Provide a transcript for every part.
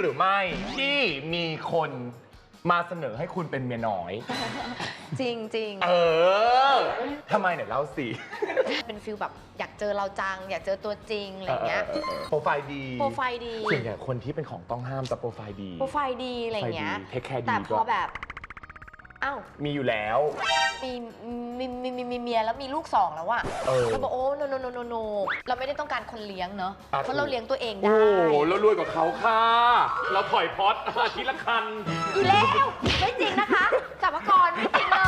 หรือไม่ที่มีคนมาเสนอให้คุณเป็นเมียน้อย จริงจริงเออทำไมเนี่ยเล่าสิ เป็นฟิลแบบอยากเจอเราจัง อยากเจอตัวจริงอะไรเงี้ยออออโปรไฟล์ดีโปรไฟล์ดีส่วนใหญ่คนที่เป็นของต้องห้ามจะโปรไฟล์ดีโปรไฟล์ดีอะไรเงี้ยเทคแคร์ดีแต่พด้อวยแบบอ้าวมีอยู่แล้วมี มีมีมีมีเมียแล้วมีลูกสองแล้วอะเออเราบอกโอ้โนโนโนโนโนเราไม่ได้ต้องการคนเลี้ยงเนอะอะ เพราะเราเลี้ยงตัวเองโอ้ได้โหแล้วรวยกว่าเขาค่ะ เราถอยพอด อาทิตย์ละคัน อีแล้ว ไม่จริงนะคะสัมภากรไม่จริงเล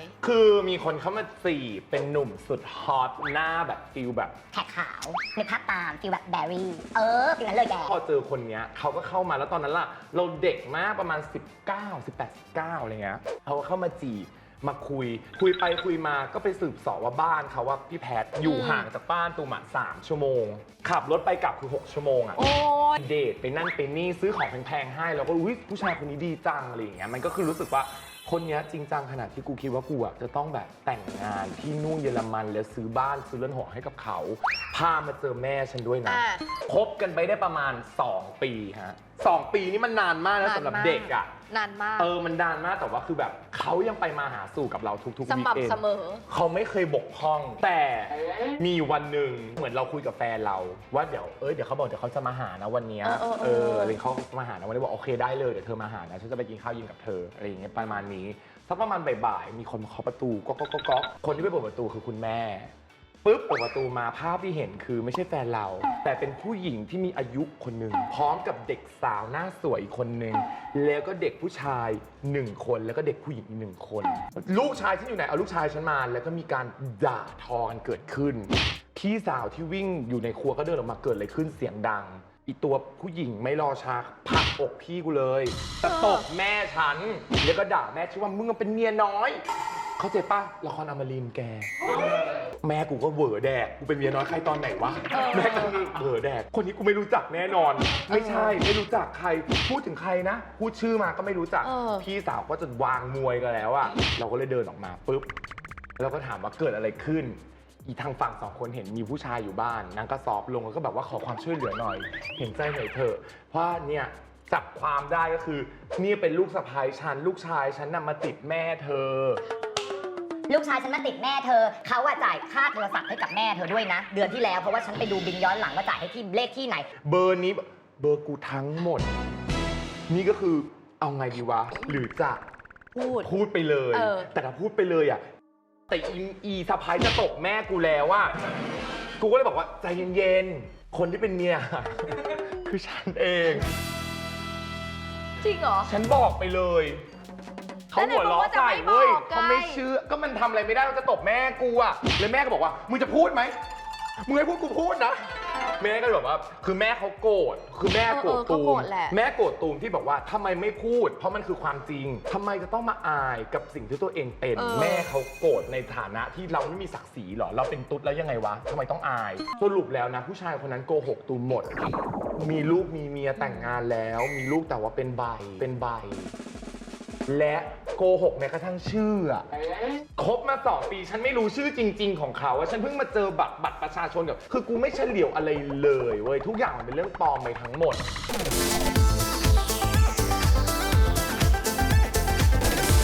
ยคือมีคนเข้ามาจีบเป็นหนุ่มสุดฮอตหน้าแบบฟิลแบบ แขกขาวนึกภาพตามฟีลแบบแบรี่ เออฟีลนั้นเลยแก พอเจอคนเนี้ยเขาก็เข้ามาแล้วตอนนั้นล่ะ เราเด็กมากประมาณ 19 18 19อะไรเงี้ยเขาก็เข้ามาจีบ มาคุย คุยไปคุยมาก็ไปสืบเสอบว่าบ้านเขาว่าพี่แพทอยู่อืมห่างจากบ้านตูมอะสามชั่วโมง ขับรถไปกลับคือ 6 ชั่วโมงอะ โอ้ย เดทไปนั่นไปนี่ซื้อของแพงๆให้ แล้วก็อุ้ยผู้ชายคนนี้ดีจังอะไรอย่างเงี้ยมันก็คือรู้สึกว่าคนเนี้ยจริงจังขนาดที่กูคิดว่ากูอะจะต้องแบบแต่งงานที่นู่นเยอรมันแล้วซื้อบ้านซื้อเรือนหอให้กับเขา พามาเจอแม่ฉันด้วยนะอะคบกันไปได้ประมาณ 2 ปีฮะ สองปีนี่มันนานมากนะสำหรับเด็กอะ นานมาก เออมันนานมากแต่ว่าคือแบบเขายังไปมาหาสู่กับเราทุกๆสวีคเอนม่ำเสมอ เขาไม่เคยบกพร่อง แต่มีอยู่วันหนึ่งเหมือนเราคุยกับแฟนเรา ว่าเดี๋ยวเอยเดี๋ยวเขาบอกเดี๋ยวเขาจะมาหานะวันเนี้ยเออเออเออเออ อะไรเขามาหานะวันนี้บอกโอเคได้เลยเดี๋ยวเธอมาหานะฉันจะไปกินข้าวเย็นกับเธออะไรอย่างเงี้ยประมาณนี้สักประมาณบ่ายๆมีคนมาเคาะประตูก๊อกก๊อกก๊อกก๊อกคนที่ไปเปิดประตูคือคุณแม่ ปุ๊บเปิดประตูมาภาพที่เห็นคือไม่ใช่แฟนเรา แต่เป็นผู้หญิงที่มีอายุคนหนึ่งพร้อมกับเด็กสาวหน้าสวยอีกคนหนึ่งแล้วก็เด็กผู้ชายหนึ่งคนแล้วก็เด็กผู้หญิงอีกหนึ่งคน ลูกชายฉันอยู่ไหนเอาลูกชายฉันมา แล้วก็มีการด่าทอกันเกิดขึ้น พี่สาวที่วิ่งอยู่ในครัวก็เดินออกมาเกิดอะไรขึ้นเสียงดังอีตัวผู้หญิงไม่รอช้าผลักอกพี่กูเลยตะตบแม่ฉัน แล้วก็ด่าแม่ชื่อว่ามึงเป็นเมียน้อย เข้าใจปะละครอมรินทร์แก แม่กูก็เหวอแดก กูเป็นเมียน้อยใครตอนไหนวะเออแม่ก็เหวอแดก คนนี้กูไม่รู้จักแน่นอน ไม่ใช่ ไม่รู้จักใคร พูดถึงใครนะ พูดชื่อมาก็ไม่รู้จัก เออ พี่สาวก็จะวางมวยกันแล้วอะเราก็เลยเดินออกมาปุ๊บแล้วก็ถามว่าเกิดอะไรขึ้น อีทางฝั่งสองคนเห็นมีผู้ชายอยู่บ้าน นางก็ซอฟต์ลงแล้วก็แบบว่าขอความช่วยเหลือหน่อย เห็นใจหน่อยเถอะ เพราะเนี่ยจับความได้ก็คือ นี่เป็นลูกสะใภ้ฉัน ลูกชายฉันนำมาติดแม่เธอ ลูกชายฉันมาติดแม่เธอ เขาอะจ่ายค่าโทรศัพท์ให้กับแม่เธอด้วยนะ เดือนที่แล้วเพราะว่าฉันไปดูบินย้อนหลังว่าจ่ายให้ที่เลขที่ไหน เบอร์นี้เบอร์กูทั้งหมด นี่ก็คือเอาไงดีวะ หรือจะพูด พูดไปเลย เออ แต่ถ้าพูดไปเลยอะแต่อีอีสะพ้ายจะตกแม่กูแล้วว่ากูก็เลยบอกว่าใจเย็นๆ คนที่เป็นเมีย คือฉันเอง จริงเหรอ ฉันบอกไปเลย เขาแล้วไหนหัวบอกล้อว่าจะใส่ไม่บอกเว้ยไงเขาไม่เชื่อ ก็มันทำอะไรไม่ได้มันจะตบแม่กูอะแล้วแม่ก็บอกว่า มึงจะพูดไหม มึงให้พูดกูพูดนะ แม่ก็เลยบอกว่า คือแม่เขาโกรธ คือแม่โกรธเออเออตูเขาโกรมธแหละ แม่โกรธตูมที่บอกว่าทำไมไม่พูด เพราะมันคือความจริงทำไมจะต้องมาอายกับสิ่งที่ตัวเองเป็นเออแม่เขาโกรธในฐานะที่เราไม่มีศักดิ์ศรีเหรอ เราเป็นตุ๊ดแล้วยังไงวะทำไมต้องอาย สรุปแล้วนะ ผู้ชายคนนั้นโกหกตูมหมด มีลูกมีเมียแต่งงานแล้ว มีลูกแต่ว่าเป็นใบ เป็นใบ และโกหกแม้กระทั่งชื่ออะคบมาสองปีฉันไม่รู้ชื่อจริง ๆ ของเขาอะฉันเพิ่งมาเจอบัตรบัตรประชาชนกับคือกูไม่เฉลียวอะไรเลยเว้ยทุกอย่างมันเป็นเรื่องปลอมไปทั้งหมด